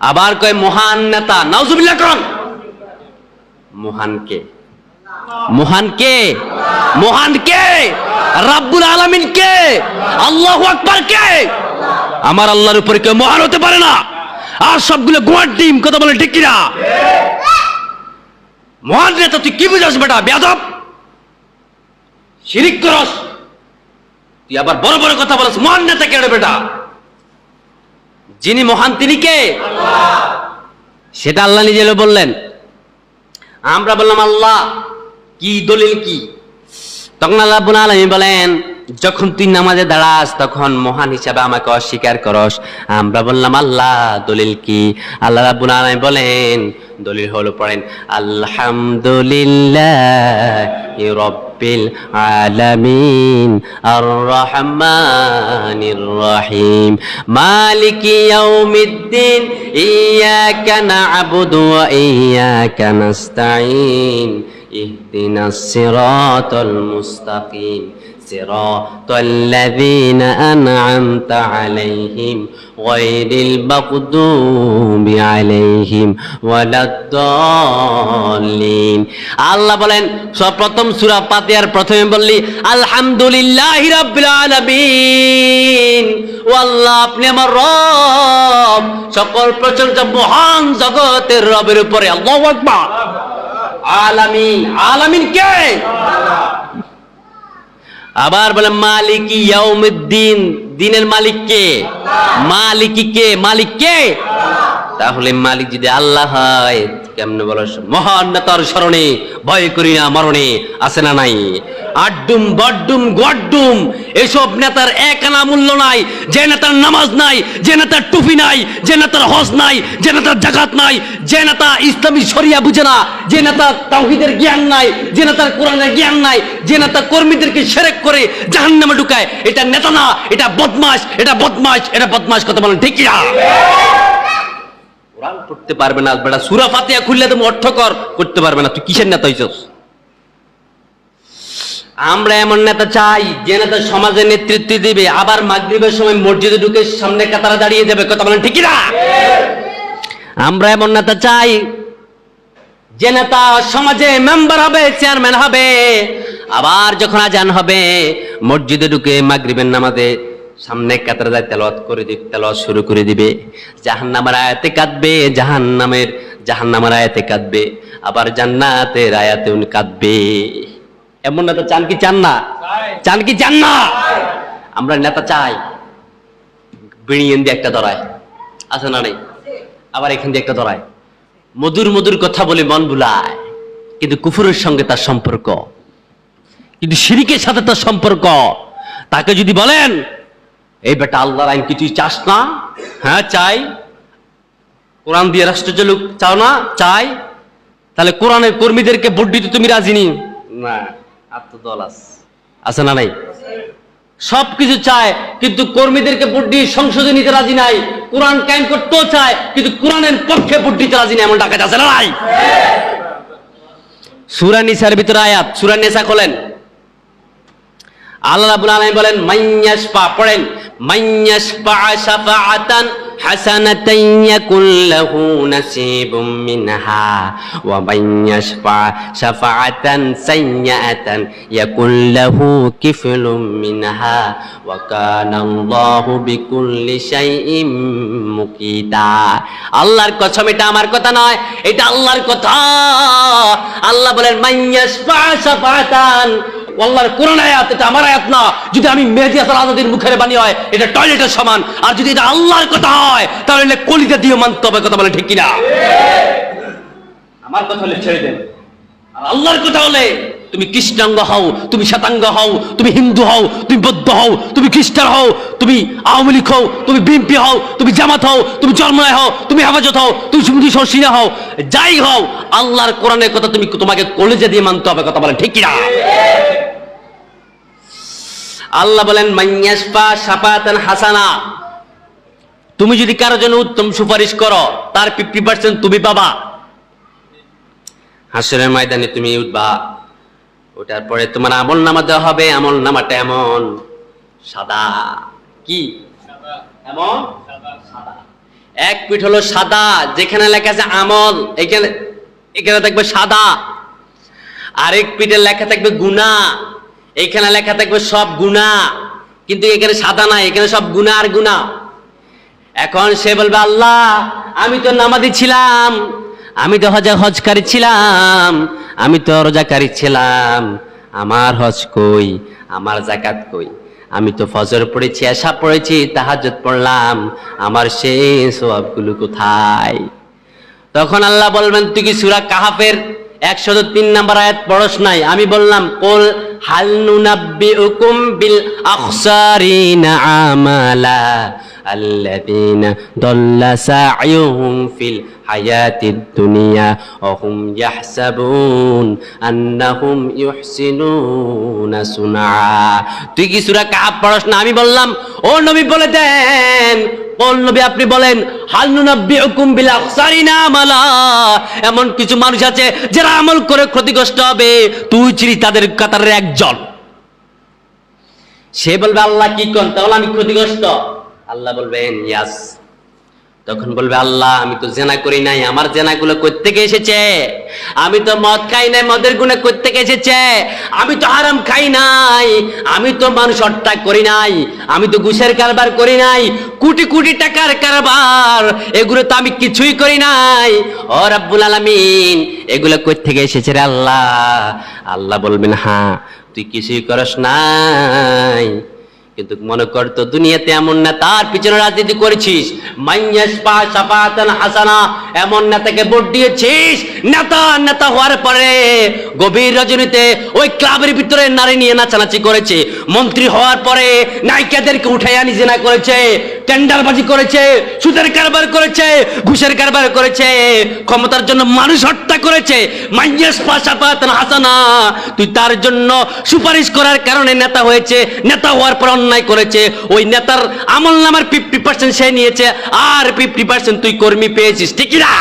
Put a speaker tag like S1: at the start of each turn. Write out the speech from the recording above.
S1: আবার কয় মহান নেতা, নাউজুবিল্লাহ কোন। মহান কে? মহান কে? মহান কে? রাব্বুল আলামিন কে? আল্লাহু আকবার কে? আমার আল্লাহর উপরে কেউ মহান হতে পারে না। আর সবগুলো গোয়ার ডিম, কথা বলে ঠিক কিনা? মহান নেতা, তুই কি বুঝাস বেটা? বেয়াদব? শিরিক করস? তুই আবার বড় বড় কথা বলস। মহান নেতা কে রে বেটা? যিনি মহান তিনি কে? সেটা আল্লাহ নিজে বললেন। আমরা বললাম, আল্লাহ, কি দলিল কি? তখন আল্লাহ আলামিন বলেন, যখন তুই নামাজে দাঁড়াস, তখন মহান হিসাবে আমাকে অস্বীকার করস। আমরা বললাম, আল্লাহ, দলিল কি? আল্লাহ রাব্বুল আলামিন বলেন, দলিল হলো পড়েন, আলহামদুলিল্লাহ রব্বিল আলামিন। আর রহমানির রহিম মালিক ইয়াউমিদ্দিন, ইয়াকা না'বুদু ওয়া ইয়াকা নাস্তাঈন। ইহদিনাস সিরাতাল মুস্তাকিম। صراط الذين أنعمت عليهم غير المغضوب عليهم ولا الضالين আল্লাহ বলেন সব প্রথম সূরা ফাতিহার প্রথমে বললি আলহামদুলিল্লাহি রাব্বিল আলামিন ও আল্লাহ আপনি আমার রব সকল প্রশংসা মহান জগতের রবের উপরে আল্লাহু আকবার আলামিন আলামিন কে আবার বলে, মালিকি ইয়াউমিদ্দিন, দিনের মালিক কে? মালিকি কে? মালিক কে? তাহলে মালিক যদি আল্লাহ হয় কেমনে বলো? মহান নেতার স্মরণে, ভয় করি না মরণে, আছে না নাই? আড্ডুম, বড্ডুম গড্ডুম এসব নেতার এক আনা মূল্য নাই, যে নেতার নামাজ নাই, যে নেতার টুপি নাই, যে নেতার হজ নাই, যে নেতার জাকাত নাই, যে নেতা ইসলামী শরিয়া বুঝে না, যে নেতা তাওহীদের জ্ঞান নাই, যে নেতার কোরআনের জ্ঞান নাই, যে নেতা কর্মীদেরকে সেরেক করে জাহান্নামে ঢুকায়, এটা নেতা না, এটা বদমাশ এটা বদমাশ এটা বদমাশ কথা বলেন, ঠিক না কোরআন পড়তে পারবে না, বেটা। সুরা ফাতিহা খুললে তুমি অর্থকর করতে পারবে না। তুই কিসের নেতা হইছস? আমরা এমন নেতা চাই, যে নেতা সমাজের নেতৃত্ব দিবে। আবার মাগরিবের সময় মসজিদে ঢুকে সামনে কাতারে দাঁড়িয়ে যাবে। কথা বলেন ঠিক না আমরা এমন নেতা চাই, যে নেতা সমাজে মেম্বার হবে চেয়ারম্যান হবে। আবার যখন আজান হবে, মসজিদে ঢুকে মাগরিবের নামাজে সামনে কাতারে যায়, তেলাওয়াত করে দিবে, তেলাওয়াত শুরু করে দিবে। জাহান্নামের আয়াতে কাঁদবে, জাহান্নামের জাহান্নামের আয়াতে কাঁদবে, আবার জান্নাতের আয়াতে উনি কাঁদবে। এমন নেতা চান কি চান না? চান কি চান না? আমরা নেতা চাই বিড়িয়েন দিয়ে একটা ধরায়, আছে না নেই? আবার এখান দিয়ে একটা ধরায়। মধুর মধুর কথা বলে মন ভুলায়, কিন্তু কুফুরের সঙ্গে তার সম্পর্ক। কিন্তু শিরিকের সাথে তার সম্পর্ক। তাকে যদি বলেন এই বেটা আল্লাহর আইন কি তুই চাস না? হ্যাঁ চাই। কোরআন দিয়ে রাষ্ট্র চলুক চাও না? চাই। তাহলে কোরআনের কর্মীদেরকে ভোট দিতে তুমি রাজি নি না আর তো দল আছে। আছে না নাই? সব কিছু চায় কিন্তু কর্মীদেরকে ভোট দিয়ে সংসদে নিতে রাজি নাই। কোরআন কায়েম করতেও চায় কিন্তু কোরআনের পক্ষে ভোট দিতে রাজি নাই এমন ডাকাত আছে না নাই? সুরা নিসার ভিতরে আয়াত সুরা নেসা খোলেন। আল্লাহ রাব্বুল আলামিন বলেন মাইয়াশফা পড়েন। আল্লাহর কসম এটা আমার কথা নয় এটা আল্লাহর কথা। আল্লাহ বলেন শাফাআতান আল্লাহর কোরআন আয়াত এটা আমার আয়াত না যদি আমি মেহেদি হাসান আজাদের মুখের বাণী হয় এটা টয়লেটের সমান আর যদি এটা আল্লাহর কথা হয় তাহলে কলিজা দিয়ে মানতে হবে কথা বলে ঠিক কিনা আমার কথা হলে ছেড়ে দেন আল্লাহর কথা হলে তুমি কৃষ্ণাঙ্গ হও তুমি শ্বেতাঙ্গ হও তুমি হিন্দু হও তুমি বৌদ্ধ হও তুমি খ্রিস্টান হও তুমি আওয়ামী লীগ হও তুমি বিএনপি হও তুমি জামাত হও তুমি জন্মায় হও তুমি হেফাজত হও তুমি সুমতি সরসিনা হও যাই হও আল্লাহর কোরআনের কথা তুমি তোমাকে কলেজে দিয়ে মানতে হবে কথা বলে ঠিক কিনা আল্লাহ বলেন মাইয়াসপা সাপাতান হাসানা। তুমি যদি কারও জন্য উত্তম সুপারিশ করো তার ফিফটি পার্সেন্ট তুমি পাবা। হাসরের ময়দানে তুমি উঠবা। ওটার পরে তোমার আমল নামা দেওয়া হবে আমল নামাটা এমন সাদা। কি? এমন? সাদা। এক পিঠ হলো সাদা যেখানে লেখা আছে আমল এখানে এখানে থাকবে সাদা। আরেক পিঠে লেখা থাকবে গুণা এখানে লেখা থাকবে সব গুণা। কিন্তু এখানে সাদা নাই, এখানে সব গুণা আর গুণা। এখন সে বলবে, আল্লাহ, আমি তো নামাজি ছিলাম, আমি তো হজা হজকারী ছিলাম, আমি তো রোজাকারী ছিলাম। আমার হজ কই? আমার জাকাত কই? আমি তো ফজর পড়েছি এসা পড়েছি, তাহাজ্জুদ পড়লাম, আমার সেই সওয়াবগুলো কোথায়? তখন আল্লাহ বলবেন, তুই কি সুরা কাহাফের একশো তিন নাম্বার আয়াত পড়স নাই। আমি বললাম, কোল হাল নুনাব্বি উকুম বিল আখসারিনা আমালা আল্লাযীনা দাল্লা সা'য়ুহুম ফিল হায়াতিদ দুনিয়া ওহুম ইয়াহসাবুন আন্নাহুম ইউহসিনুনা সুনা তুই কি সূরা কাহফ পড়স না? আমি বললাম ও নবী বলে দেন নবী আপনি বলেন এমন কিছু মানুষ আছে যারা আমল করে ক্ষতিগ্রস্ত হবে। তুই চিনি তাদের কাতারের একজন। সে বলবে, আল্লাহ কি কর তাহলে আমি ক্ষতিগ্রস্ত। আল্লাহ বলবেন, ইয়াস। তখন বলবে, আল্লাহ, আমি তো জেনা করি নাই, আমার জেনাগুলো থেকে এসেছে? আমি তো মদ খাই নাই, মদের গুণে থেকে এসেছে? আমি তো হারাম খাই নাই, আমি তো মানুষ হত্যা করি নাই, আমি তো ঘুষের কারবার করি নাই, কোটি কোটি টাকার কারবার, এগুলো তো আমি কিছুই করি নাই। ও রাব্বুল আলামিন, এগুলো থেকে এসেছে রে আল্লাহ? আল্লাহ বলবেন হ্যাঁ তুই কিছুই করস নাই। কিন্তু মনে করতো দুনিয়াতে এমন না তার পিছনে রাজনীতি করেছিস। মাইয়াস পা সাফাতান হাসানা এমন নেতাকে ভোট দিয়েছিস? নেতা নেতা হওয়ার পরে গভীর রজনীতে ওই ক্লাবের ভিতরে নারী নিয়ে নাচানাচি করেছে। মন্ত্রী হওয়ার পরে নায়িকাদেরকে উঠাই আনি জেনা করেছে, টেন্ডারবাজি করেছে, সুদের কারবার করেছে, ঘুষের কারবার করেছে, ক্ষমতার জন্য মানুষ হত্যা করেছে। মাইয়াস পা সাফাতান হাসানা, তুই তার জন্য সুপারিশ করার কারণে নেতা হয়েছে, নেতা হওয়ার পর অন্যায় করেছে। ওই নেতার আমল নামার ফিফটি পার্সেন্ট সে নিয়েছে, আর ফিফটি পার্সেন্ট তুই কর্মী পেয়েছিস, ঠিক না